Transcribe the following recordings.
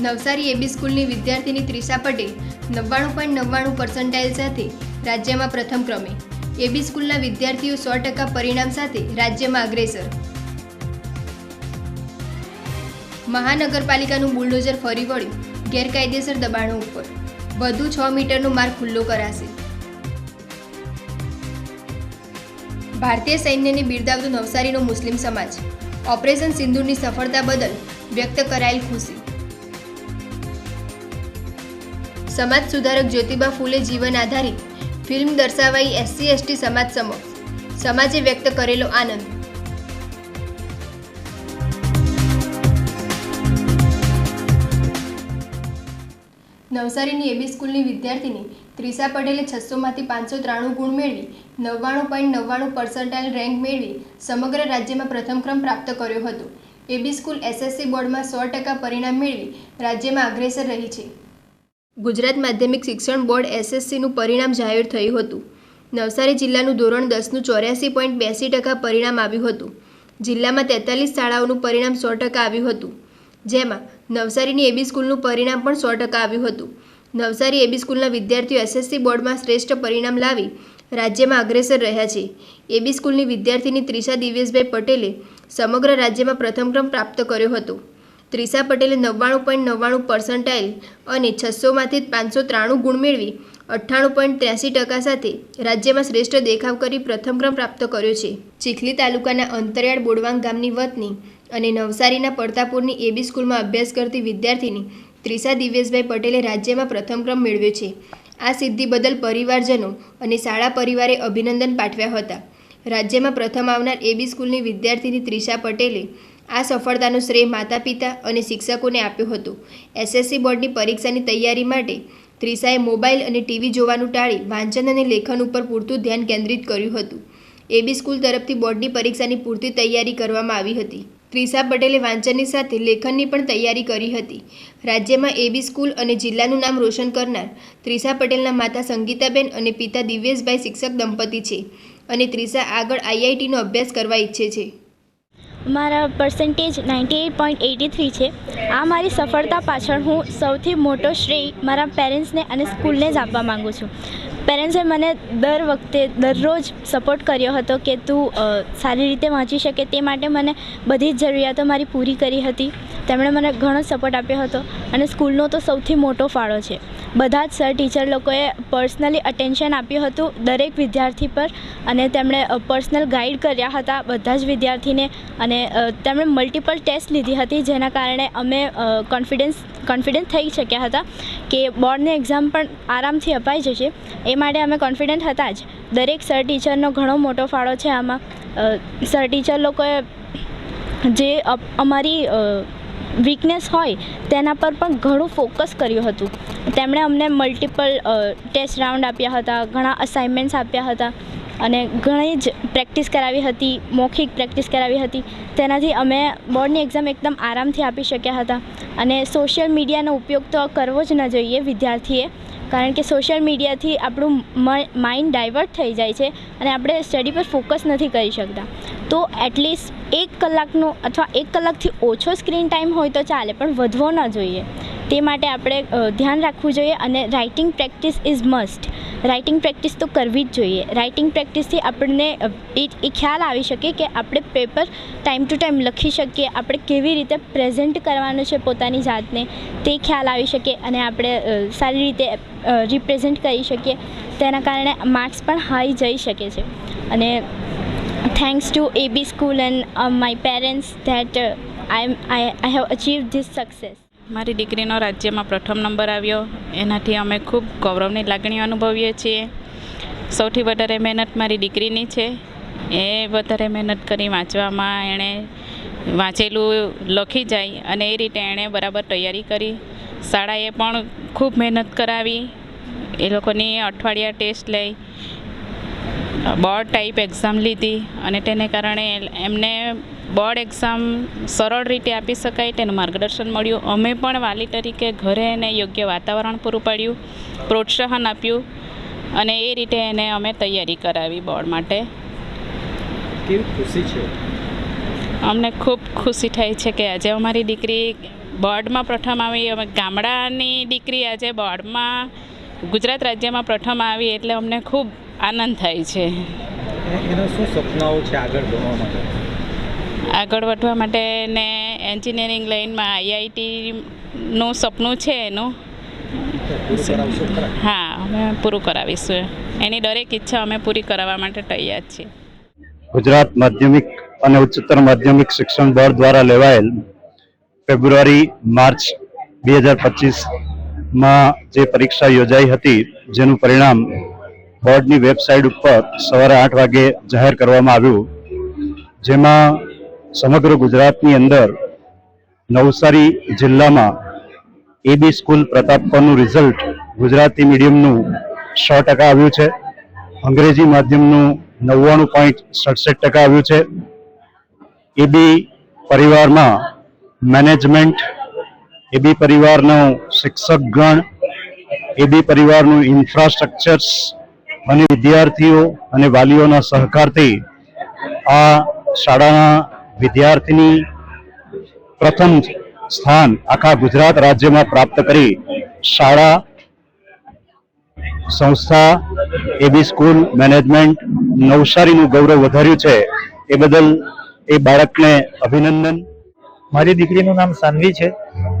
નવસારી એબી સ્કૂલની વિદ્યાર્થીની ત્રિષા પટેલ નવ્વાણું પોઈન્ટ નવ્વાણું પર્સન્ટાઇલ સાથે રાજ્યમાં પ્રથમ ક્રમે. એબી સ્કૂલના વિદ્યાર્થીઓ સો ટકા પરિણામ સાથે રાજ્યમાં અગ્રેસર. મહાનગરપાલિકાનું બુલડોઝર ફરી વળ્યું. ગેરકાયદેસર દબાણો ઉપર. વધુ છ મીટરનો માર્ગ ખુલ્લો કરાશે. ભારતીય સૈન્યને બિરદાવતો નવસારીનો મુસ્લિમ સમાજ. ઓપરેશન સિંદુરની સફળતા બદલ વ્યક્ત કરાયેલ ખુશી. સમાજ સુધારક જ્યોતિબા ફૂલે જીવન આધારિત ફિલ્મ દર્શાવાઈ એસસી, એસટી સમાજ સમક્ષ. સમાજે વ્યક્ત કરેલો આનંદ. નવસારીની એબી સ્કૂલની વિદ્યાર્થીની ત્રિષા પટેલે છસોમાંથી પાંચસો ત્રાણું ગુણ મેળવી નવ્વાણું પોઈન્ટ નવ્વાણું પર્સન્ટાઇલ રેન્ક મેળવી સમગ્ર રાજ્યમાં પ્રથમ ક્રમ પ્રાપ્ત કર્યો હતો. એબી સ્કૂલ એસએસસી બોર્ડમાં સો ટકા પરિણામ મેળવી રાજ્યમાં અગ્રેસર રહી છે. ગુજરાત માધ્યમિક શિક્ષણ બોર્ડ એસએસસીનું પરિણામ જાહેર થયું હતું. નવસારી જિલ્લાનું ધોરણ દસનું ચોર્યાસી પોઈન્ટ બેસી ટકા પરિણામ આવ્યું હતું. જિલ્લામાં તેતાલીસ શાળાઓનું પરિણામ સો ટકા આવ્યું હતું. જેમાં નવસારીની એબી સ્કૂલનું પરિણામ પણ સો ટકા આવ્યું હતું. નવસારી એબી સ્કૂલના વિદ્યાર્થીઓ એસએસસી બોર્ડમાં શ્રેષ્ઠ પરિણામ લાવી રાજ્યમાં અગ્રેસર રહ્યા છે. એબી સ્કૂલની વિદ્યાર્થીની ત્રિષા દિવ્યેશભાઈ પટેલે સમગ્ર રાજ્યમાં પ્રથમ ક્રમ પ્રાપ્ત કર્યો હતો. ત્રિષા પટેલે નવ્વાણું પોઈન્ટ નવ્વાણું પર્સન્ટાઇલ અને છસોમાંથી પાંચસો ત્રાણું ગુણ મેળવી અઠ્ઠાણું પોઈન્ટ ત્ર્યાસી ટકા સાથે રાજ્યમાં શ્રેષ્ઠ દેખાવ કરી પ્રથમ ક્રમ પ્રાપ્ત કર્યો છે. ચીખલી તાલુકાના અંતરિયાળ બોડવાંગ ગામની વતની અને નવસારીના પડતાપુરની એબી સ્કૂલમાં અભ્યાસ કરતી વિદ્યાર્થીની ત્રિષા દિવ્યેશભાઈ પટેલે રાજ્યમાં પ્રથમ ક્રમ મેળવ્યો છે. આ સિદ્ધિ બદલ પરિવારજનો અને શાળા પરિવારે અભિનંદન પાઠવ્યા હતા. રાજ્યમાં પ્રથમ આવનાર એબી સ્કૂલની વિદ્યાર્થીની ત્રિષા પટેલે આ સફળતાનો શ્રેય માતા પિતા અને શિક્ષકોને આપ્યો હતો. એસએસસી બોર્ડની પરીક્ષાની તૈયારી માટે ત્રિષાએ મોબાઈલ અને ટીવી જોવાનું ટાળી વાંચન અને લેખન ઉપર પૂરતું ધ્યાન કેન્દ્રિત કર્યું હતું. એબી સ્કૂલ તરફથી બોર્ડની પરીક્ષાની પૂરતી તૈયારી કરવામાં આવી હતી. ત્રિષા પટેલે વાંચનની સાથે લેખનની પણ તૈયારી કરી હતી. રાજ્યમાં એબી સ્કૂલ અને જિલ્લાનું નામ રોશન કરનાર ત્રિષા પટેલના માતા સંગીતાબેન અને પિતા દિવ્યેશભાઈ શિક્ષક દંપતી છે અને ત્રિષા આગળ આઈઆઈટીનો અભ્યાસ કરવા ઈચ્છે છે. મારા percentage ninety eight point eighty three છે. આ મારી સફળતા પાછળ હું સૌથી મોટો શ્રેય મારા પેરેન્ટ્સને અને સ્કૂલને જ આપવા માગું છું. પેરેન્ટ્સે મને દર વખતે દરરોજ સપોર્ટ કર્યો હતો કે તું સારી રીતે વાંચી શકે તે માટે મને બધી જ જરૂરિયાતો મારી પૂરી કરી હતી. તેમણે મને ઘણો સપોર્ટ આપ્યો હતો અને સ્કૂલનો તો સૌથી મોટો ફાળો છે. બધા જ સર ટીચર લોકોએ પર્સનલી અટેન્શન આપ્યું હતું દરેક વિદ્યાર્થી પર અને તેમણે પર્સનલ ગાઈડ કર્યા હતા બધા જ વિદ્યાર્થીને અને તેમણે મલ્ટિપલ ટેસ્ટ લીધી હતી જેના કારણે અમે કોન્ફિડન્સ કોન્ફિડન્સ થઈ શક્યા હતા કે બોર્ડની એક્ઝામ પણ આરામથી અપાઈ જશે. એ માટે અમે કોન્ફિડન્ટ હતા જ. દરેક સર ટીચરનો ઘણો મોટો ફાળો છે આમાં. સર ટીચર લોકોએ જે અમારી વીકનેસ હોય, તેના પર પણ ઘણું ફોકસ કર્યું હતું. તેમણે અમને મલ્ટિપલ ટેસ્ટ રાઉન્ડ આપ્યા હતા, ઘણા અસાઇનમેન્ટ્સ આપ્યા હતા અને ઘણી જ પ્રેક્ટિસ કરાવી હતી, મૌખિક પ્રેક્ટિસ કરાવી હતી. તેનાથી અમે બોર્ડની એક્ઝામ એકદમ આરામથી આપી શક્યા હતા. અને સોશિયલ મીડિયાનો ઉપયોગ તો કરવો જ ન જોઈએ વિદ્યાર્થીએ, કારણ કે સોશિયલ મીડિયાથી આપણું માઇન્ડ ડાયવર્ટ થઈ જાય છે અને આપણે સ્ટડી પર ફોકસ નથી કરી શકતા. તો એટલીસ્ટ એક કલાકનો અથવા એક કલાકથી ઓછો સ્ક્રીન ટાઈમ હોય તો ચાલે, પણ વધવો ન જોઈએ. તે માટે આપણે ધ્યાન રાખવું જોઈએ અને writing practice is must. Writing practice તો કરવી જ જોઈએ. રાઇટિંગ પ્રેક્ટિસથી આપણને એ એ ખ્યાલ આવી શકે કે આપણે પેપર ટાઈમ ટુ ટાઈમ લખી શકીએ, આપણે કેવી રીતે પ્રેઝન્ટ કરવાનું છે પોતાની જાતને, તે ખ્યાલ આવી શકે અને આપણે સારી રીતે રિપ્રેઝેન્ટ કરી શકીએ. તેના કારણે માર્ક્સ પણ હાઈ જઈ શકે છે. અને thanks to AB school and my parents that I am I I have achieve this success મારી દીકરીનો રાજ્યમાં પ્રથમ નંબર આવ્યો. એનાથી અમે ખૂબ ગૌરવની લાગણી અનુભવીએ છીએ. સૌથી વધારે મહેનત મારી દીકરીની છે. એ વધારે મહેનત કરી વાંચવામાં એણે વાંચેલું લખી જાય અને એ રીતે એણે બરાબર તૈયારી કરી. શાળાએ પણ ખૂબ મહેનત કરાવી. એ લોકોની અઠવાડિયા ટેસ્ટ લઈ. બોર્ડ ટાઈપ એક્ઝામ લીધી અને તેને કારણે એમને બોર્ડ એક્ઝામ સરળ રીતે આપી શકાય તેનું માર્ગદર્શન મળ્યું. અમે પણ વાલી તરીકે ઘરે એને યોગ્ય વાતાવરણ પૂરું પાડ્યું પ્રોત્સાહન આપ્યું અને એ રીતે એને અમે તૈયારી કરાવી બોર્ડ માટે. કેવી ખુશી છે? અમને ખૂબ ખુશી થાય છે કે આજે અમારી દીકરી બોર્ડમાં પ્રથમ આવી. અમે ગામડાની દીકરી આજે બોર્ડમાં ગુજરાત રાજ્યમાં પ્રથમ આવી એટલે અમને ખૂબ આનંદ થાય છે. એના શું સપનાઓ છે આગળ ભણવા માટે? આગળ વધવા માટે ને એન્જિનિયરિંગ લાઇનમાં આઈઆઈટીનું સપનું છે એનું. હા અમે પૂરું કરાવીશું. એની દરેક ઈચ્છા અમે પૂરી કરાવવા માટે તૈયાર છીએ. ગુજરાત માધ્યમિક અને ઉચ્ચતર માધ્યમિક શિક્ષણ બોર્ડ દ્વારા લેવાયેલ ફેબ્રુઆરી માર્ચ બે હજાર પચીસમાં જે પરીક્ષા યોજાઈ હતી જેનું પરિણામ બોર્ડની વેબસાઇટ ઉપર સવારે આઠ વાગે જાહેર કરવામાં આવ્યું, જેમાં સમગ્ર ગુજરાતની અંદર નવસારી જિલ્લામાં એબી સ્કૂલ પ્રતાપકોનું રિઝલ્ટ ગુજરાતી મીડિયમનું છ ટકા આવ્યું છે. અંગ્રેજી માધ્યમનું નવ્વાણું પોઈન્ટ સડસઠ ટકા આવ્યું છે. એબી પરિવારમાં મેનેજમેન્ટ એબી પરિવારનો શિક્ષક ગણ એબી પરિવારનું ઇન્ફ્રાસ્ટ્રક્ચર્સ અને વિદ્યાર્થીઓ અને વાલીઓના સહકારથી આ શાળાના વિદ્યાર્થીની પ્રથમ સ્થાન આખા ગુજરાત રાજ્યમાં પ્રાપ્ત કરી. શાળા સંસ્થા એબી સ્કૂલ મેનેજમેન્ટ, નવસારીનું ગૌરવ વધાર્યું છે. એ બદલ એ બાળકને અભિનંદન. મારી દીકરીનું નામ સાનવી છે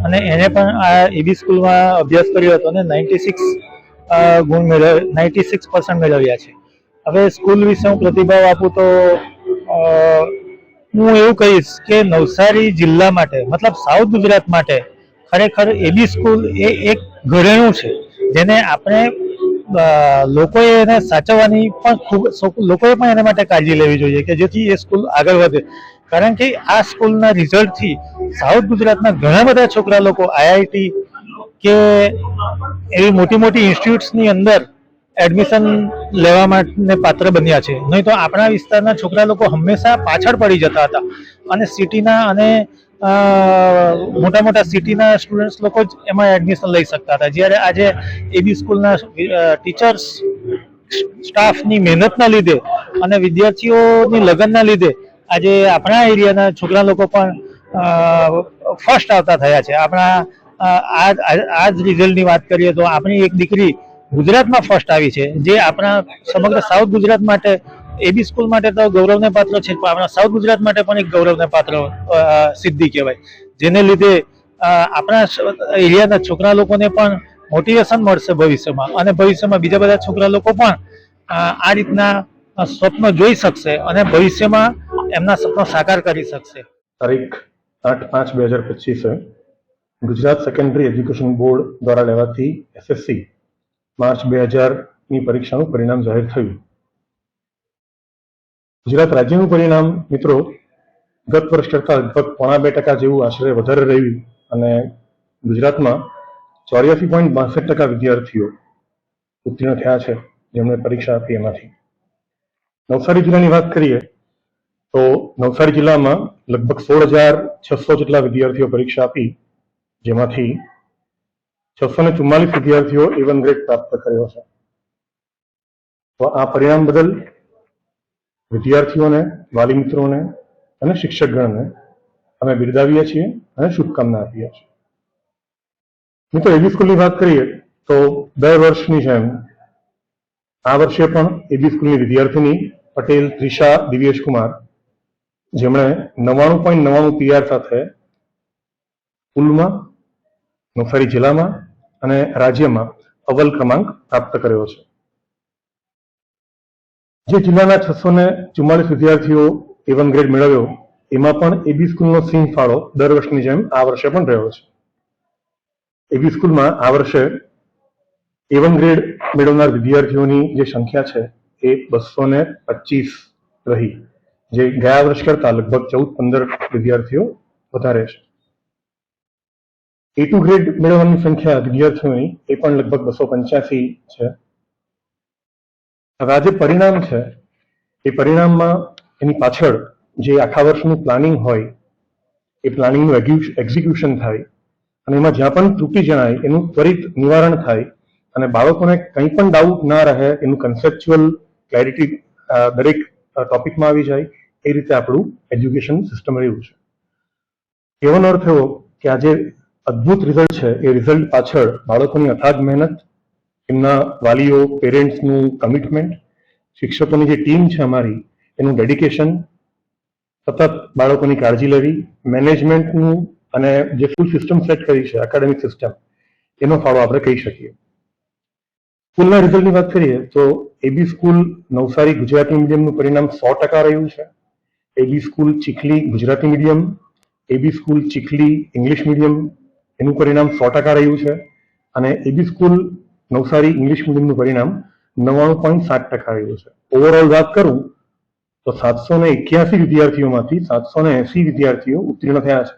અને એને પણ આ એબી સ્કૂલમાં અભ્યાસ કર્યો હતો અને નાઇન્ટી સિક્સ ગુણ મેળવ નાઇન્ટી સિક્સ પર્સન્ટ મેળવ્યા છે. હવે સ્કૂલ વિશે હું પ્રતિભાવ આપું તો હું એવું કહીશ કે નવસારી જિલ્લા માટે, મતલબ સાઉથ ગુજરાત માટે ખરેખર એબી સ્કૂલ એ એક ઘરેણું છે. જેને આપણે લોકોએ એને સાચવવાની પણ ખૂબ લોકોએ પણ એના માટે કાળજી લેવી જોઈએ કે જેથી એ સ્કૂલ આગળ વધે. કારણ કે આ સ્કૂલના રિઝલ્ટથી સાઉથ ગુજરાતના ઘણા બધા છોકરા લોકો આઈઆઈટી કે એવી મોટી મોટી ઇન્સ્ટિટ્યૂટ્સની અંદર એડમિશન લેવા માટે પાત્ર બન્યા છે. નહીં તો આપણા વિસ્તારના છોકરા લોકો હંમેશા પાછળ પડી જતા હતા. અને સિટીના અને મોટા મોટા સિટીના સ્ટુડન્ટ્સ લોકો જ એમાં એડમિશન લઈ શકતા હતા. જ્યારે આજે એબી સ્કૂલના ટીચર્સ સ્ટાફની મહેનતના લીધે અને વિદ્યાર્થીઓની લગનના લીધે આજે આપણા એરિયાના છોકરા લોકો પણ ફર્સ્ટ આવતા થયા છે. આપણા આ આ- રિઝલ્ટની વાત કરીએ તો આપણી એક દીકરી ગુજરાતમાં ફર્સ્ટ આવી છે. જે આપણા સમગ્ર સાઉથ ગુજરાત માટે એબી સ્કૂલ માટે તો ગૌરવને પાત્ર છે, પણ આપણા સાઉથ ગુજરાત માટે પણ એક ગૌરવને પાત્ર સિદ્ધિ કહેવાય. જેને લીધે આપણા એરિયાના છોકરા લોકોને પણ મોટિવેશન મળશે ભવિષ્યમાં. અને ભવિષ્યમાં બીજા બધા છોકરા લોકો પણ આ રીતના સ્વપ્ન જોઈ શકશે અને ભવિષ્યમાં એમના સપનો સાકાર કરી શકશે. તારીખ આઠ પાંચ બે હજાર પચીસે ગુજરાત સેકન્ડરી એજ્યુકેશન બોર્ડ દ્વારા લેવાતી એસએસસી માર્ચ બે હજારની પરીક્ષાનું પરિણામ જાહેર થયું. ગુજરાત રાજ્યનું પરિણામ, મિત્રો, ગત વર્ષ કરતાં લગભગ પોણા બે ટકા જેવું આશરે વધારે રહ્યું અને ગુજરાતમાં ચોર્યાસી પોઈન્ટ બાસઠ ટકા વિદ્યાર્થીઓ ઉત્તીર્ણ થયા છે, જેમણે પરીક્ષા આપી એમાંથી. નવસારી જિલ્લાની વાત કરીએ, તો નવસારી જિલ્લામાં લગભગ સોળ હજાર છસો જેટલા વિદ્યાર્થીઓ પરીક્ષા આપી જેમાંથી છસો ને ચુમ્માલીસ વિદ્યાર્થીઓ એ વન ગ્રેડ પ્રાપ્ત કર્યો છે. તો આ પરિણામ બદલ વિદ્યાર્થીઓને વાલી મિત્રોને અને શિક્ષકગણને અમે બિરદાવીએ છીએ અને શુભકામના આપીએ છીએ. મિત્રો એબી સ્કૂલની વાત કરીએ તો દર વર્ષની જેમ આ વર્ષે પણ એબી સ્કૂલની વિદ્યાર્થીની પટેલ, ત્રિષા, દિવ્યેશ કુમાર જેમણે નવ્વાણું પોઈન્ટ નવ્વાણું પીઆર સાથે સ્કૂલમાં નવસારી જિલ્લામાં અને રાજ્યમાં અવ્વલ ક્રમાંક પ્રાપ્ત કર્યો છે. જે જિલ્લાના છસો ને ચુમ્માલીસ વિદ્યાર્થીઓ એ વન ગ્રેડ મેળવ્યો, એમાં પણ એબી સ્કૂલનો સિંહ ફાળો દર વર્ષની જેમ આ વર્ષે પણ રહ્યો છે. એબી સ્કૂલમાં આ વર્ષે એ વન ગ્રેડ મેળવનાર વિદ્યાર્થીઓની જે સંખ્યા છે એ બસો ને પચીસ રહી, જે ગયા વર્ષ કરતા લગભગ ચૌદ પંદર વિદ્યાર્થીઓ વધારે છે. એ ટુ ગ્રેડ મેળવવાની સંખ્યા વિદ્યાર્થીઓની એ પણ લગભગ બસો પંચ્યાસી છે. હવે આ જે પરિણામ છે, એ પરિણામમાં એની પાછળ જે આખા વર્ષનું પ્લાનિંગ હોય, એ પ્લાનિંગનું એક્ઝિક્યુશન થાય, અને એમાં જ્યાં પણ ત્રુટિ જણાય, એનું ત્વરિત નિવારણ થાય, અને બાળકોને કંઈ પણ ડાઉટ ના રહે, એનું કન્સેપ્ચ્યુઅલ ક્લેરિટી દરેક ટોપિકમાં આવી જાય, એ રીતે આપણું એજ્યુકેશન સિસ્ટમ રહ્યું છે. એવો અર્થ એવો કે આ જે અદ્ભુત રિઝલ્ટ છે. એ રિઝલ્ટ પાછળ બાળકોની અથાગ મહેનત, એમના વાલીઓ પેરેન્ટ્સનું કમિટમેન્ટ શિક્ષકોની જે ટીમ છે અમારી, એનું ડેડિકેશન સતત બાળકોની કાળજી લેવી મેનેજમેન્ટનું અને જે ફૂલ સિસ્ટમ સેટ કરી છે એકેડેમિક સિસ્ટમ એનો ફાળો આપણે કહી શકીએ. સ્કૂલના રિઝલ્ટની વાત કરીએ, તો એબી સ્કૂલ નવસારી ગુજરાતી મીડિયમનું પરિણામ સો ટકા રહ્યું છે. AB school Chikhli Gujarati medium AB school Chikhli English medium એનું પરિણામ સો ટકા રહ્યું છે અને એબી સ્કૂલ નવસારી ઇંગ્લિશ મીડિયમનું પરિણામ નવ્વાણું પોઈન્ટ સાત ટકા રહ્યું છે. ઓવરઓલ વાત કરું, તો સાતસો ને એક્યાસી વિદ્યાર્થીઓમાંથી સાતસો ને એસી વિદ્યાર્થીઓ ઉત્તીર્ણ થયા છે.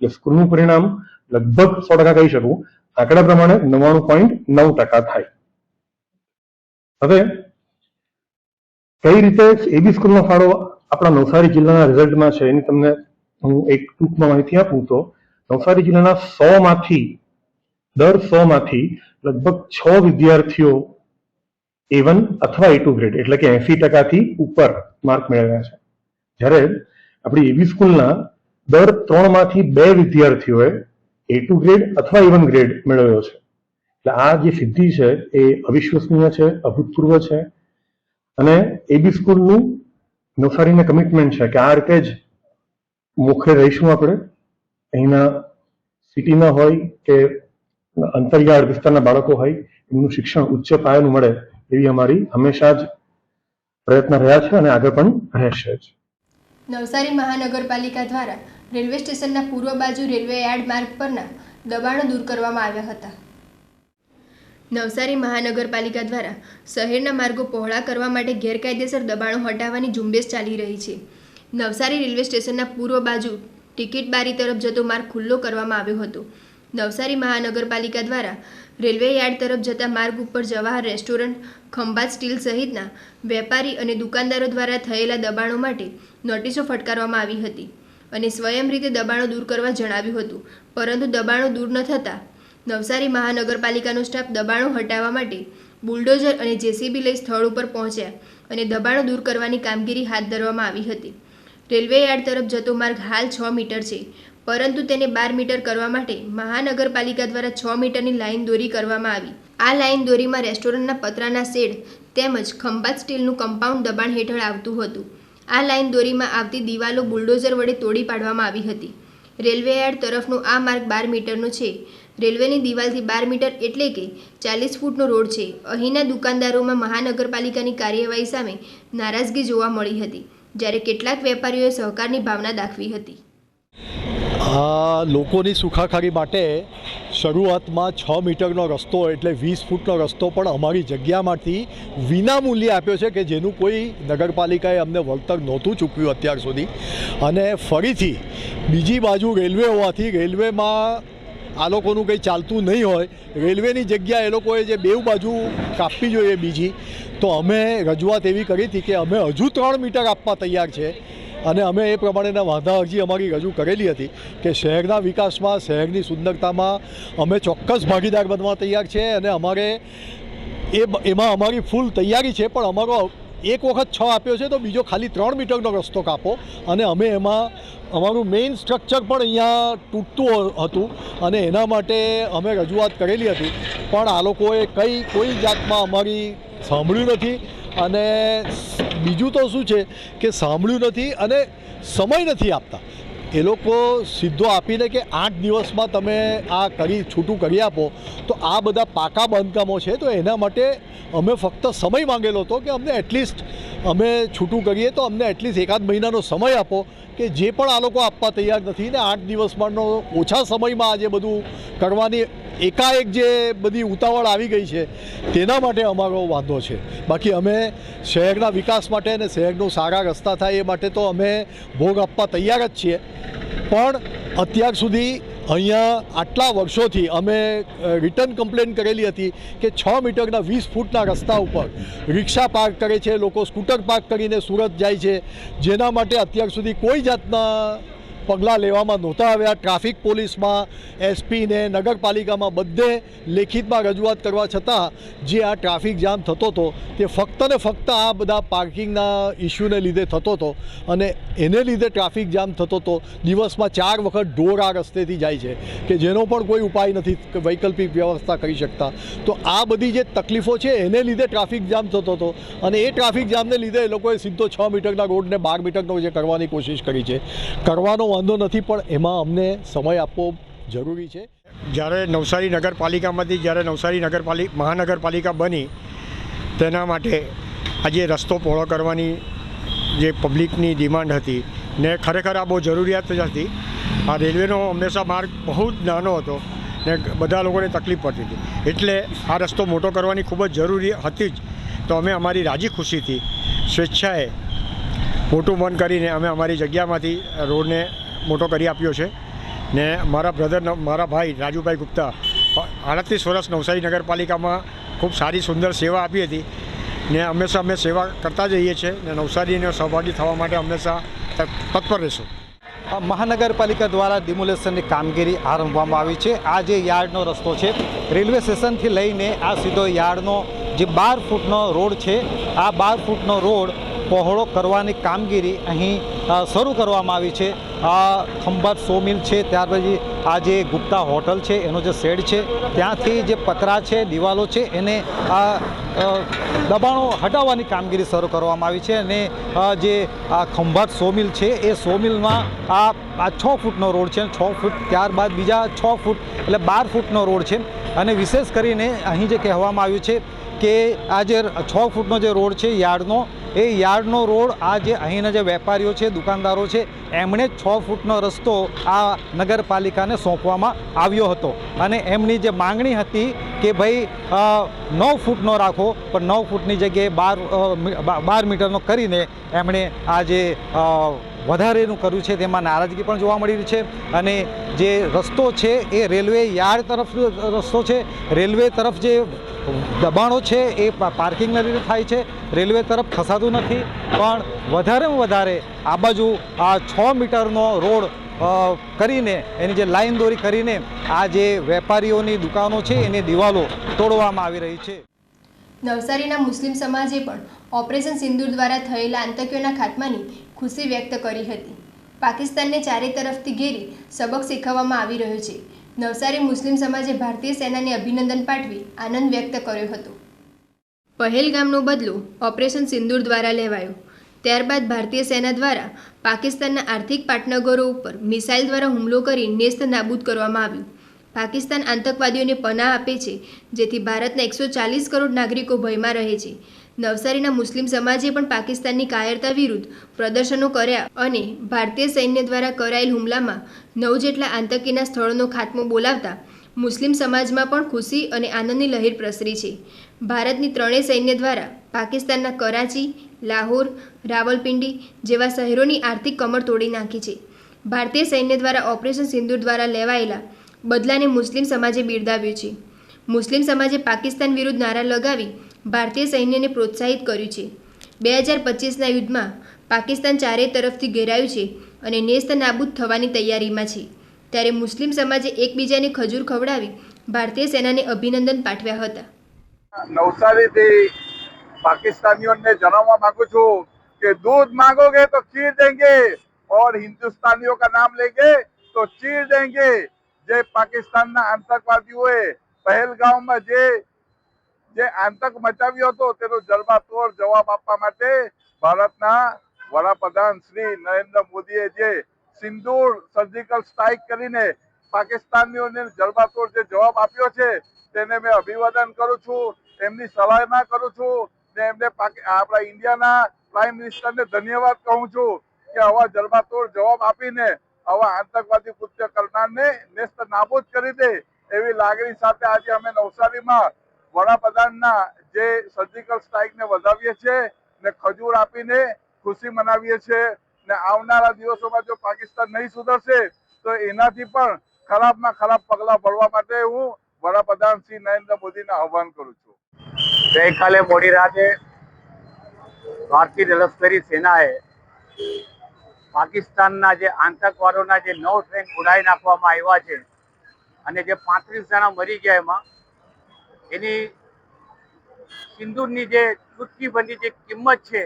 એટલે સ્કૂલનું પરિણામ લગભગ સો ટકા કહી શકું, આંકડા પ્રમાણે નવ્વાણું પોઈન્ટ નવ ટકા થાય. હવે, કઈ રીતે એબી સ્કૂલનો ફાળો આપણા નવસારી જિલ્લાના રિઝલ્ટમાં છે એની તમને હું એક ટૂંકમાં માહિતી આપું તો નવસારી જિલ્લાના સો માંથી દર સો માંથી લગભગ છ વિદ્યાર્થીઓ એ વન અથવા એ ટુ ગ્રેડ એટલે કે એસી ટકાથી ઉપર માર્ક મેળવ્યા છે. જ્યારે આપણી એબી સ્કૂલના દર ત્રણમાંથી બે વિદ્યાર્થીઓએ એ ટુ ગ્રેડ અથવા એ ગ્રેડ મેળવ્યો છે. એટલે આ જે સિદ્ધિ છે એ અવિશ્વસનીય છે, અભૂતપૂર્વ છે અને એબી સ્કૂલનું નવસારીને કમિટમેન્ટ છે કે આ રીતે જ મુખે રહીશું આપણે. અહીંના સિટીના હોય કે અંતરિયાળ વિસ્તારના બાળકો હોય, એમનું શિક્ષણ ઉચ્ચ પાયાનું મળે એવી અમારી હંમેશા જ પ્રયત્ન રહ્યા છે અને આગળ પણ રહેશે જ. નવસારી મહાનગરપાલિકા દ્વારા રેલવે સ્ટેશનના પૂર્વ બાજુ રેલવે યાર્ડ માર્ગ પરના દબાણો દૂર કરવામાં આવ્યા હતા. નવસારી મહાનગરપાલિકા દ્વારા શહેરના માર્ગો પહોળા કરવા માટે ગેરકાયદેસર દબાણો હટાવવાની ઝુંબેશ ચાલી રહી છે. નવસારી રેલવે સ્ટેશનના પૂર્વ બાજુ ટિકિટ બારી તરફ જતો માર્ગ ખુલ્લો કરવામાં આવ્યો હતો. નવસારી મહાનગરપાલિકા દ્વારા રેલવે યાર્ડ તરફ જતા માર્ગ ઉપર જવાહર રેસ્ટોરન્ટ, ખંભાત સ્ટીલ સહિતના વેપારી અને દુકાનદારો દ્વારા થયેલા દબાણો માટે નોટિસો ફટકારવામાં આવી હતી અને સ્વયં રીતે દબાણો દૂર કરવા જણાવ્યું હતું. પરંતુ દબાણો દૂર ન થતાં નવસારી મહાનગરપાલિકાનો સ્ટાફ દબાણો હટાવવા માટે બુલડોઝર અને જેસીબી લઈ સ્થળ ઉપર પહોંચ્યા અને દબાણો દૂર કરવાની કામગીરી હાથ ધરવામાં આવી હતી. રેલવે યાર્ડ તરફ જતો માર્ગ હાલ છ મીટર છે. પરંતુ તેને બાર મીટર કરવા માટે મહાનગરપાલિકા દ્વારા છ મીટરની લાઇન દોરી કરવામાં આવી. આ લાઇન દોરીમાં રેસ્ટોરન્ટના પતરાના શેડ તેમજ ખંભાત સ્ટીલનું કમ્પાઉન્ડ દબાણ હેઠળ આવતું હતું. આ લાઇન દોરીમાં આવતી દિવાલો બુલડોઝર વડે તોડી પાડવામાં આવી હતી. રેલવે યાર્ડ તરફનો આ માર્ગ બાર મીટરનો છે. રેલવેની દિવાલથી બાર મીટર એટલે કે ચાલીસ ફૂટનો રોડ છે. અહીંના દુકાનદારોમાં મહાનગરપાલિકાની કાર્યવાહી સામે નારાજગી જોવા મળી હતી. જ્યારે કેટલાક વેપારીઓએ સહકારની ભાવના દાખવી હતી. લોકોની સુખાકારી માટે શરૂઆતમાં છ મીટરનો રસ્તો એટલે વીસ ફૂટનો રસ્તો પણ અમારી જગ્યામાંથી વિના મૂલ્યે આપ્યો છે કે જેનું કોઈ નગરપાલિકાએ અમને વળતર નહોતું ચૂકવ્યું અત્યાર સુધી. અને ફરીથી બીજી બાજુ રેલવે હોવાથી રેલવેમાં આ લોકોનું કંઈ ચાલતું નહીં હોય. રેલવેની જગ્યા એ લોકોએ જે બેઉ બાજુ કાપવી જોઈએ બીજી. તો અમે રજૂઆત એવી કરી હતી કે અમે હજુ ત્રણ મીટર આપવા તૈયાર છે. અને અમે એ પ્રમાણેના વાંધા અરજી અમારી રજૂ કરેલી હતી કે શહેરના વિકાસમાં, શહેરની સુંદરતામાં અમે ચોક્કસ ભાગીદાર બનવા તૈયાર છે. અને અમારે એ એમાં અમારી ફૂલ તૈયારી છે, પણ અમારો એક વખત છ આપ્યો છે, તો બીજો ખાલી ત્રણ મીટરનો રસ્તો કાપો. અને અમે એમાં, અમારું મેઇન સ્ટ્રક્ચર પણ અહીંયા તૂટતું હતું અને એના માટે અમે રજૂઆત કરેલી હતી. પણ આ લોકોએ કંઈ, કોઈ જાતમાં અમારી સાંભળ્યું નથી. અને બીજું તો શું છે કે સાંભળ્યું નથી અને સમય નથી આપતા. એ લોકો સીધો આપીને કે આઠ દિવસમાં તમે આ કરી છૂટું કરી આપો, તો આ બધા પાકા બાંધકામો છે, તો એના માટે અમે ફક્ત સમય માંગેલો હતો કે અમને એટલીસ્ટ અમે છૂટું કરીએ, તો અમને એટલીસ્ટ એકાદ મહિનાનો સમય આપો કે જે પણ આ લોકો આપવા તૈયાર નથી ને આઠ દિવસમાંનો ઓછા સમયમાં આજે બધું કરવાની એકાએક જે બધી ઉતાવળ આવી ગઈ છે, તેના માટે અમારો વાંધો છે. બાકી અમે શહેરના વિકાસ માટે અને શહેરનું સારા રસ્તા થાય એ માટે તો અમે ભોગ આપવા તૈયાર જ છીએ. પણ અત્યાર સુધી અહીંયા આટલા વર્ષોથી અમે રિટર્ન કમ્પ્લેન કરેલી હતી કે છ મીટરના વીસ ફૂટના રસ્તા ઉપર રિક્ષા પાર્ક કરે છે, લોકો સ્કૂટર પાર્ક કરીને સુરત જાય છે. જેના માટે અત્યાર સુધી કોઈ જાતના પગલાં લેવામાં નહોતા આવ્યા. ટ્રાફિક પોલીસમાં એસપીને નગરપાલિકામાં બધે લેખિતમાં રજૂઆત કરવા છતાં જે આ ટ્રાફિક જામ થતો હતો, તે ફક્ત ને ફક્ત આ બધા પાર્કિંગના ઇસ્યુને લીધે થતો હતો અને એને લીધે ટ્રાફિક જામ થતો હતો. દિવસમાં ચાર વખત ઢોર આ રસ્તેથી જાય છે કે જેનો પણ કોઈ ઉપાય નથી વૈકલ્પિક વ્યવસ્થા કરી શકતા. તો આ બધી જે તકલીફો છે એને લીધે ટ્રાફિક જામ થતો હતો અને એ ટ્રાફિક જામને લીધે એ લોકોએ સીધો છ મીટરના રોડને બાર મીટરનો જે કરવાની કોશિશ કરી છે. કરવાનો વાંધો નથી, પણ એમાં અમને સમય આપવો જરૂરી છે. જ્યારે નવસારી નગરપાલિકામાંથી જ્યારે નવસારી નગરપાલિ, મહાનગરપાલિકા બની, તેના માટે આજે રસ્તો પહોળો કરવાની જે પબ્લિકની ડિમાન્ડ હતી, ને ખરેખર આ બહુ જરૂરિયાત જ હતી. આ રેલવેનો હંમેશા માર્ગ બહુ જ નાનો હતો, ને બધા લોકોને તકલીફ પડતી હતી. એટલે આ રસ્તો મોટો કરવાની ખૂબ જ જરૂરી હતી જ. તો અમે અમારી રાજી ખુશીથી સ્વેચ્છાએ મોટું મન કરીને અમે અમારી જગ્યામાંથી રોડને મોટો કરી આપ્યો છે. ને મારા બ્રધર મારા ભાઈ રાજુભાઈ ગુપ્તા, આડત્રીસ વર્ષ નવસારી નગરપાલિકામાં ખૂબ સારી, સુંદર સેવા આપી હતી. ને હંમેશા અમે સેવા કરતા જઈએ છીએ ને નવસારીને સહભાગી થવા માટે હંમેશા તત્પર રહેશું. મહાનગરપાલિકા દ્વારા ડિમોલેશનની કામગીરી આરંભવામાં આવી છે. આ જે યાર્ડનો રસ્તો છે, રેલવે સ્ટેશનથી લઈને આ સીધો યાર્ડનો જે બાર ફૂટનો રોડ છે, આ બાર ફૂટનો રોડ પહોળો કરવાની કામગીરી અહીં શરૂ કરવામાં આવી છે. આ ખંભાત સો મિલ છે, ત્યાર પછી આ જે ગુપ્તા હોટલ છે, એનો જે શેડ છે, ત્યાંથી જે પતરા છે, દિવાલો છે, એને આ દબાણો હટાવવાની કામગીરી શરૂ કરવામાં આવી છે અને જે આ ખંભાત સો મિલ છે, એ સો મિલમાં આ આ છ ફૂટનો રોડ છે, છ ફૂટ ત્યારબાદ બીજા છ ફૂટ એટલે બાર ફૂટનો રોડ છે. અને વિશેષ કરીને અહીં જે કહેવામાં આવ્યું છે કે આ જે છ ફૂટનો જે રોડ છે યાર્ડનો, એ યાર્ડનો રોડ આ જે અહીંના જે વેપારીઓ છે, દુકાનદારો છે, એમણે છ ફૂટનો રસ્તો આ નગરપાલિકાને સોંપવામાં આવ્યો હતો. અને એમની જે માંગણી હતી કે ભાઈ નવ ફૂટનો રાખો, પણ નવ ફૂટની જગ્યાએ બાર બાર મીટરનો કરીને એમણે આ જે વધારેનું કર્યું છે, તેમાં નારાજગી પણ જોવા મળી રહી છે અને જે રસ્તો છે એ રેલવે યાર્ડ તરફ રસ્તો છે, રેલવે તરફ જે દબાણો છે એ પાર્કિંગના લીધે થાય છે, રેલવે તરફ ખસાતું નથી, પણ વધારેમાં વધારે આ બાજુ આ છ મીટરનો રોડ કરીને, એની જે લાઈન દોરી કરીને આ જે વેપારીઓની દુકાનો છે, એની દિવાલો તોડવામાં આવી રહી છે. નવસારીના મુસ્લિમ સમાજે પણ ઓપરેશન સિંદૂર દ્વારા થયેલા આતંકીઓના ખાત્માની ખુશી વ્યક્ત કરી હતી. પાકિસ્તાનને ચારે તરફથી ઘેરી સબક શીખવવામાં આવી રહ્યો છે. નવસારી મુસ્લિમ સમાજે ભારતીય સેનાને અભિનંદન પાઠવી આનંદ વ્યક્ત કર્યો હતો. પહેલગામનો બદલો ઓપરેશન સિંદૂર દ્વારા લેવાયો. ત્યારબાદ ભારતીય સેના દ્વારા પાકિસ્તાનના આર્થિક પાટનગરો ઉપર મિસાઇલ દ્વારા હુમલો કરી નેસ્ત નાબૂદ કરવામાં આવ્યું. પાકિસ્તાન આતંકવાદીઓને પનાહ આપે છે, જેથી ભારતના એકસો ચાલીસ કરોડ નાગરિકો ભયમાં રહે છે. નવસારીના મુસ્લિમ સમાજે પણ પાકિસ્તાનની કાયરતા વિરુદ્ધ પ્રદર્શનો કર્યા અને ભારતીય સૈન્ય દ્વારા કરાયેલ હુમલામાં નવ જેટલા આતંકીના સ્થળોનો ખાત્મો બોલાવતા મુસ્લિમ સમાજમાં પણ ખુશી અને આનંદની લહેર પ્રસરી છે. ભારતની ત્રણેય સૈન્ય દ્વારા પાકિસ્તાનના કરાચી, લાહોર, રાવલપિંડી જેવા શહેરોની આર્થિક કમર તોડી નાખી છે. ભારતીય સૈન્ય દ્વારા ઓપરેશન સિંદૂર દ્વારા લેવાયેલા બદલાને મુસ્લિમ સમાજે બિરદાવ્યું છે. મુસ્લિમ સમાજે પાકિસ્તાન વિરુદ્ધ નારા લગાવી ભારતીય સૈન્યને પ્રોત્સાહિત કર્યું છે બે હજાર પચીસના યુદ્ધમાં પાકિસ્તાન ચારે તરફથી ઘેરાયું છે અને નેસ્ત નાબૂદ થવાની તૈયારીમાં છે ત્યારે મુસ્લિમ સમાજે એકબીજાને ખજૂર ખવડાવી ભારતીય સેનાને અભિનંદન પાઠવ્યા હતા નવસારીથી पाकिस्तानियों ने जनावा मांगू છું કે दूध मांगोगे तो खीर देंगे और हिंदुस्तानियों का नाम लेंगे तो चीर देंगे જે પાકિસ્તાનના આતંકવાદીઓએ પહેલગામમાં જે જે આતંક મચાવ્યો હતો તેનો જલબાતોડ જવાબ આપવા માટે ભારતના વડાપ્રધાન શ્રી નરેન્દ્ર મોદીએ જે સિંદૂર સર્જિકલ સ્ટ્રાઇક કરીને પાકિસ્તાનીઓને જલબાતોડ જે જવાબ આપ્યો છે, તેને મેં અભિવાદન કરું છું, એમની સરાહના કરું છું, ને એમને આપણા ઇન્ડિયાના પ્રાઇમ મિનિસ્ટરને ધન્યવાદ કહું છું કે આવા જલબાતોડ જવાબ આપીને આવા આતંકવાદી કૃત્ય કરનારને નેસ્ત નાબૂદ કરી દે એવી લાગણી સાથે આજે અમે નવસારીમાં વડાપ્રધાનના જે સર્જિકલ સ્ટ્રાઇકને વધાવીએ છીએ ને ખજૂર આપીને ખુશી મનાવીએ છીએ ને આવનારા દિવસોમાં જો પાકિસ્તાન નહીં સુધરશે, તો એનાથી પણ ખરાબમાં ખરાબ પગલાં ભરવા માટે હું વડાપ્રધાન શ્રી નરેન્દ્ર મોદીને આહ્વાન કરું છું. ગઈકાલે મોડી રાતે ભારતીય લશ્કરી સેનાએ પાકિસ્તાનના જે આતંકવાદોના જે નવ ટ્રેન ઉડાવી નાખવામાં આવ્યા છે અને જે પાંત્રીસ જણા મરી ગયા એમાં એની સિંદૂરની જે ચૂટકી જે કિંમત છે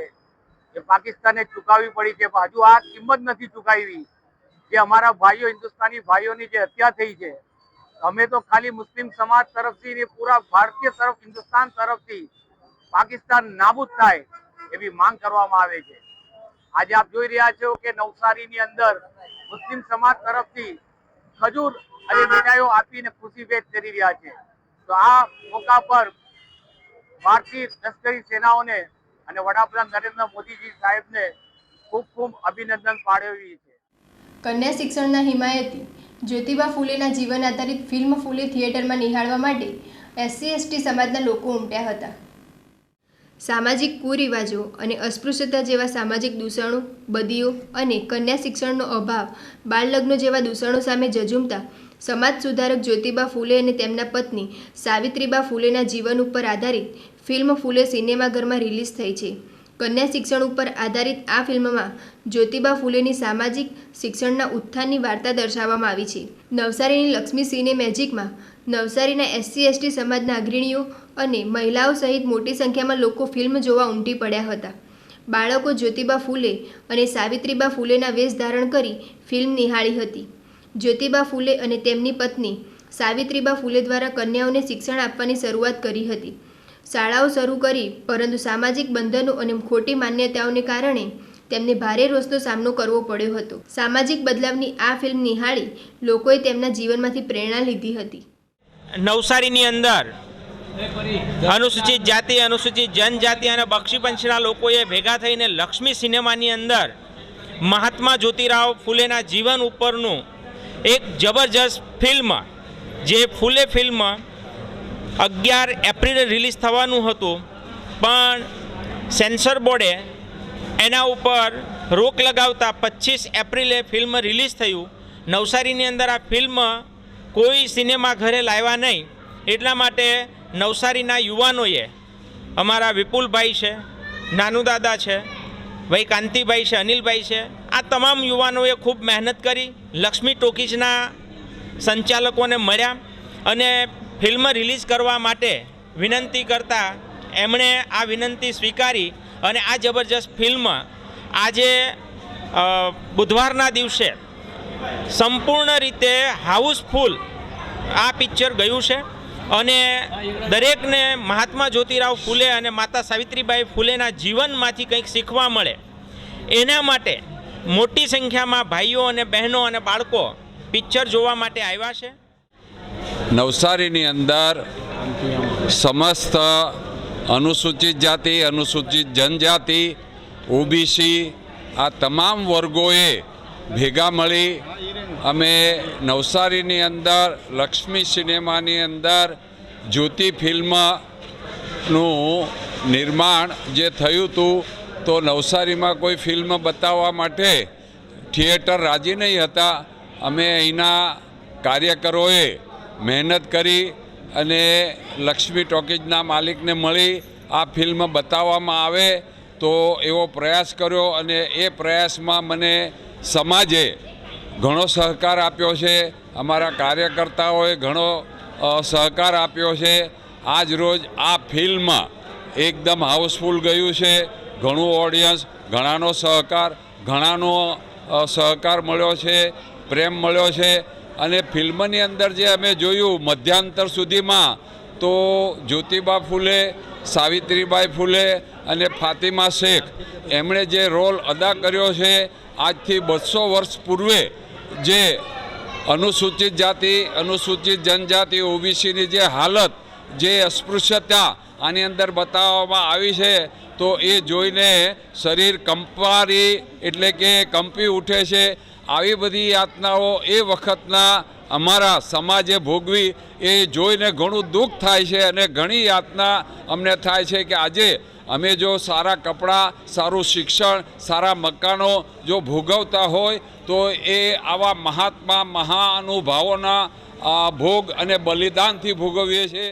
એ પાકિસ્તાને ચૂકવવી પડી છે, હજુ આ કિંમત નથી ચૂકવી. જે અમારા ભાઈઓ, હિન્દુસ્તાની ભાઈઓની જે હત્યા થઈ છે, અમે તો ખાલી મુસ્લિમ સમાજ તરફથી ને પૂરા ભારતીય તરફ, હિન્દુસ્તાન તરફથી પાકિસ્તાન નાબૂદ થાય એવી માંગ કરવામાં આવે છે. આજે આપ જોઈ રહ્યા છો કે નવસારીની અંદર મુસ્લિમ સમાજ તરફથી ખજૂર અને મીઠાઈઓ આપીને ખુશી વ્યક્ત કરી રહ્યા છે. તો આ મોકા પર ભારતીય લશ્કરી સેનાઓને અને વડાપ્રધાન નરેન્દ્ર મોદીજી સાહેબને ખૂબ ખૂબ અભિનંદન પાઠવી છે. કન્યા શિક્ષણના હિમાયતી જ્યોતિબા ફૂલેના જીવન આધારિત ફિલ્મ ફૂલે થિયેટરમાં નિહાળવા માટે એસસી, એસટી સમાજના લોકો ઉમટ્યા હતા. સામાજિક કુરિવાજો અને અસ્પૃશ્યતા જેવા સામાજિક દૂષણો, બદીઓ અને કન્યા શિક્ષણનો અભાવ બાળલગ્ન જેવા દૂષણો સામે જજુમતા સમાજ સુધારક જ્યોતિબા ફૂલે અને તેમના પત્ની સાવિત્રીબા ફૂલેના જીવન ઉપર આધારિત ફિલ્મ ફૂલે સિનેમાઘરમાં રિલીઝ થઈ છે. કન્યા શિક્ષણ ઉપર આધારિત આ ફિલ્મમાં જ્યોતિબા ફૂલેની સામાજિક શિક્ષણના ઉત્થાનની વાર્તા દર્શાવવામાં આવી છે. નવસારીની લક્ષ્મી સિને મેજિકમાં નવસારીના એસસી એસટી સમાજના અગ્રણીઓ અને મહિલાઓ સહિત મોટી સંખ્યામાં લોકો ફિલ્મ જોવા ઉમટી પડ્યા હતા. બાળકો જ્યોતિબા ફૂલે અને સાવિત્રીબા ફૂલેના વેશ ધારણ કરી ફિલ્મ નિહાળી હતી. જ્યોતિબા ફૂલે અને તેમની પત્ની સાવિત્રીબા ફૂલે દ્વારા કન્યાઓને શિક્ષણ આપવાની શરૂઆત કરી હતી. શાળાઓ શરૂ કરી, પરંતુ સામાજિક બંધનો અને ખોટી માન્યતાઓને કારણે તેમને ભારે રોષનો સામનો કરવો પડ્યો હતો. સામાજિક બદલાવની આ ફિલ્મ નિહાળી લોકોએ તેમના જીવનમાંથી પ્રેરણા લીધી હતી. નવસારીની અંદર અનુસૂચિત જાતિ, અનુસૂચિત જનજાતિ અને બક્ષી લોકોએ ભેગા થઈને લક્ષ્મી સિનેમાની અંદર મહાત્મા જ્યોતિરાવ ફૂલેના જીવન ઉપરનું એક જબરજસ્ત ફિલ્મ જે ફૂલે ફિલ્મ અગિયાર એપ્રિલે રિલીઝ થવાનું હતું. પણ સેન્સર બોર્ડે એના ઉપર રોક લગાવતા પચીસ એપ્રિલે ફિલ્મ રિલીઝ થયું. નવસારીની અંદર આ ફિલ્મ કોઈ સિનેમા ઘરે લાવ્યા નહીં. એટલા માટે નવસારીના યુવાનોએ અમારા વિપુલભાઈ છે, નાનુદાદા છે ભાઈ કાંતિભાઈ છે, અનિલભાઈ છે. આ તમામ યુવાનોએ ખૂબ મહેનત કરી. લક્ષ્મી ટોકીઝના સંચાલકોને મળ્યા અને ફિલ્મ રિલીઝ કરવા માટે વિનંતી કરતા એમણે આ વિનંતી સ્વીકારી અને આ જબરજસ્ત ફિલ્મ આજે બુધવારના દિવસે સંપૂર્ણ રીતે હાઉસફુલ આ પિક્ચર ગયું છે. અને દરેકને મહાત્મા જ્યોતિરાવ ફૂલે અને માતા સાવિત્રીબાઈ ફૂલેના જીવનમાંથી કંઈક શીખવા મળે. એના માટે મોટી સંખ્યામાં ભાઈઓ અને બહેનો અને બાળકો પિક્ચર જોવા માટે આવ્યા છે. નવસારીની અંદર સમસ્ત અનુસૂચિત જાતિ, અનુસૂચિત જનજાતિ, ઓબીસી આ તમામ વર્ગોએ ભેગા મળી અમે નવસારીની અંદર, લક્ષ્મી સિનેમાની અંદર જ્યોતિ ફિલ્મનું નિર્માણ જે થયું હતું, તો નવસારીમાં કોઈ ફિલ્મ બતાવવા માટે થિયેટર રાજી નહીં હતા. અમે અહીંના કાર્યકરોએ મહેનત કરી અને લક્ષ્મી ટોકીજના માલિકને મળી આ ફિલ્મ બતાવવામાં આવે તો એવો પ્રયાસ કર્યો અને એ પ્રયાસમાં મને સમાજે ઘણો સહકાર આપ્યો છે. અમારા કાર્યકર્તાઓએ ઘણો સહકાર આપ્યો છે. આજ રોજ આ ફિલ્મમાં એકદમ હાઉસફુલ ગયું છે. ઘણું ઓડિયન્સ, ઘણાનો સહકાર ઘણાનો સહકાર મળ્યો છે, પ્રેમ મળ્યો છે. અને ફિલ્મની અંદર જે અમે જોયું મધ્યાંતર સુધીમાં, તો જ્યોતિબા ફૂલે, સાવિત્રીબાઈ ફૂલે અને ફાતિમા શેખ એમણે જે રોલ અદા કર્યો છે, આજથી બસો વર્ષ પૂર્વે જે અનુસૂચિત જાતિ, અનુસૂચિત જનજાતિ, ઓબીસીની જે હાલત, જે અસ્પૃશ્યતા આની અંદર બતાવવામાં આવી છે, તો એ જોઈને શરીર કંપારી, એટલે કે કંપી ઉઠે છે. આવી બધી યાતનાઓ એ વખતના અમારા સમાજે ભોગવી એ જોઈને ઘણું દુઃખ થાય છે અને ઘણી યાતના અમને થાય છે કે આજે અમે જો સારા કપડાં, સારું શિક્ષણ, સારા મકાનો જો ભોગવતા હોય, તો એ આવા મહાત્મા મહાનુભાવોના ભોગ અને બલિદાનથી ભોગવીએ છીએ.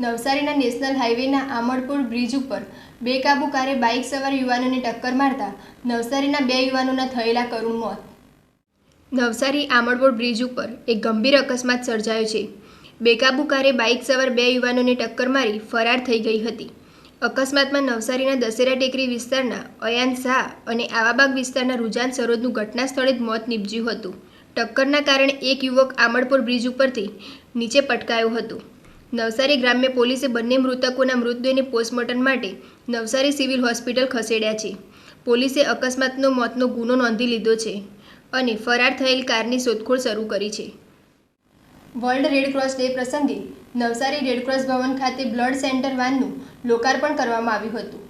નવસારીના નેશનલ હાઈવેના આમળપુર બ્રિજ ઉપર બેકાબુ કારે બાઇક સવાર યુવાનોને ટક્કર મારતા નવસારીના બે યુવાનોના થયેલા કરુણ મોત. નવસારી આમળપુર બ્રિજ ઉપર એક ગંભીર અકસ્માત સર્જાયો છે. બેકાબુ કારે બાઇક સવાર બે યુવાનોને ટક્કર મારી ફરાર થઈ ગઈ હતી. અકસ્માતમાં નવસારીના દશેરા ટેકરી વિસ્તારના અયાન શાહ અને આવાબાગ વિસ્તારના રૂજાન સરોદનું ઘટના સ્થળે જ મોત નીપજ્યું હતું. ટક્કરના કારણે એક યુવક આમળપુર બ્રિજ ઉપરથી નીચે પટકાયો હતો. નવસારી ગ્રામ્ય પોલીસે બંને મૃતકોના મૃતદેહને પોસ્ટમોર્ટમ માટે નવસારી સિવિલ હોસ્પિટલ ખસેડ્યા છે. પોલીસે અકસ્માતનો મોતનો ગુનો નોંધી લીધો છે અને ફરાર થયેલ કારની શોધખોળ શરૂ કરી છે. વર્લ્ડ રેડક્રોસ ડે પ્રસંગે નવસારી રેડક્રોસ ભવન ખાતે બ્લડ સેન્ટર વાનનું લોકાર્પણ કરવામાં આવ્યું હતું.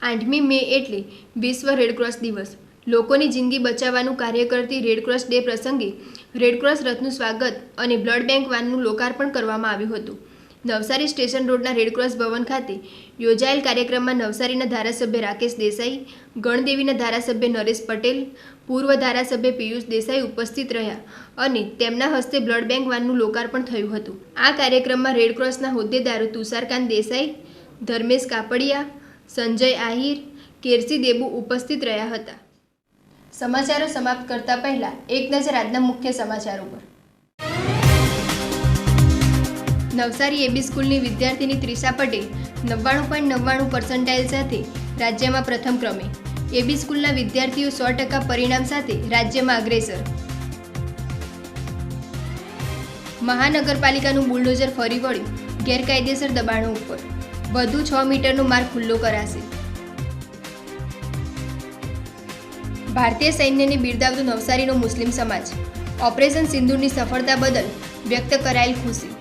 આઠમી મે એટલે વિશ્વ રેડક્રોસ દિવસ. લોકોની જિંદગી બચાવવાનું કાર્ય કરતી રેડક્રોસ ડે પ્રસંગે રેડક્રોસ રથનું સ્વાગત અને બ્લડ બેંક વાનનું લોકાર્પણ કરવામાં આવ્યું હતું. નવસારી સ્ટેશન રોડના રેડક્રોસ ભવન ખાતે યોજાયેલ કાર્યક્રમમાં નવસારીના ધારાસભ્ય રાકેશ દેસાઈ, ગણદેવીના ધારાસભ્ય નરેશ પટેલ, પૂર્વ ધારાસભ્ય પિયુષ દેસાઈ ઉપસ્થિત રહ્યા અને તેમના હસ્તે બ્લડ બેંક વાનનું લોકાર્પણ થયું હતું. આ કાર્યક્રમમાં રેડક્રોસના હોદ્દેદારો તુષારકાંત દેસાઈ, ધર્મેશ કાપડિયા, સંજય આહિર, કેરસી દેબુ ઉપસ્થિત રહ્યા હતા. સમાચારો સમાપ્ત કરતા પહેલા એક નજર આજના મુખ્ય સમાચારો પર નવસારી એબી સ્કૂલની વિદ્યાર્થીની ત્રિષા પટેલ નવ્વાણું પોઈન્ટ નવ્વાણું પર્સન્ટાઇલ સાથે રાજ્યમાં પ્રથમ ક્રમે. એબી સ્કૂલના વિદ્યાર્થીઓ સો ટકા પરિણામ સાથે રાજ્યમાં અગ્રેસર. મહાનગરપાલિકાનું બુલડોઝર ફરી વળ્યું, ગેરકાયદેસર દબાણો ઉપર. વધુ છ મીટરનો માર્ગ ખુલ્લો કરાશે. ભારતીય સૈન્યને બિરદાવતો નવસારીનો મુસ્લિમ સમાજ. ઓપરેશન સિંદુરની સફળતા બદલ વ્યક્ત કરાયેલ ખુશી.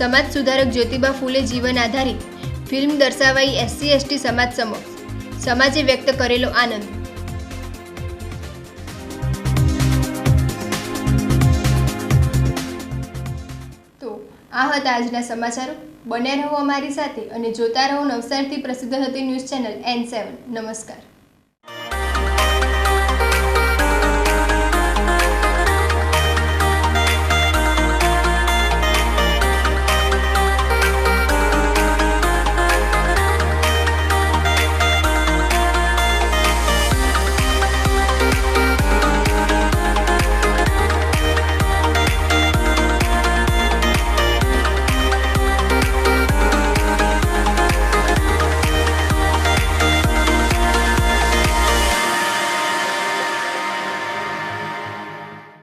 સમાજ સુધારક જ્યોતિબા ફૂલે જીવન આધારિત ફિલ્મ દર્શાવાઈ એસસી, એસટી સમાજ સમક્ષ. સમાજે વ્યક્ત કરેલો આનંદ. તો આ હતા આજના સમાચારો. બન્યા રહો અમારી સાથે અને જોતા રહો નવસારથી પ્રસિદ્ધ હતી ન્યૂઝ ચેનલ એન સેવન. નમસ્કાર.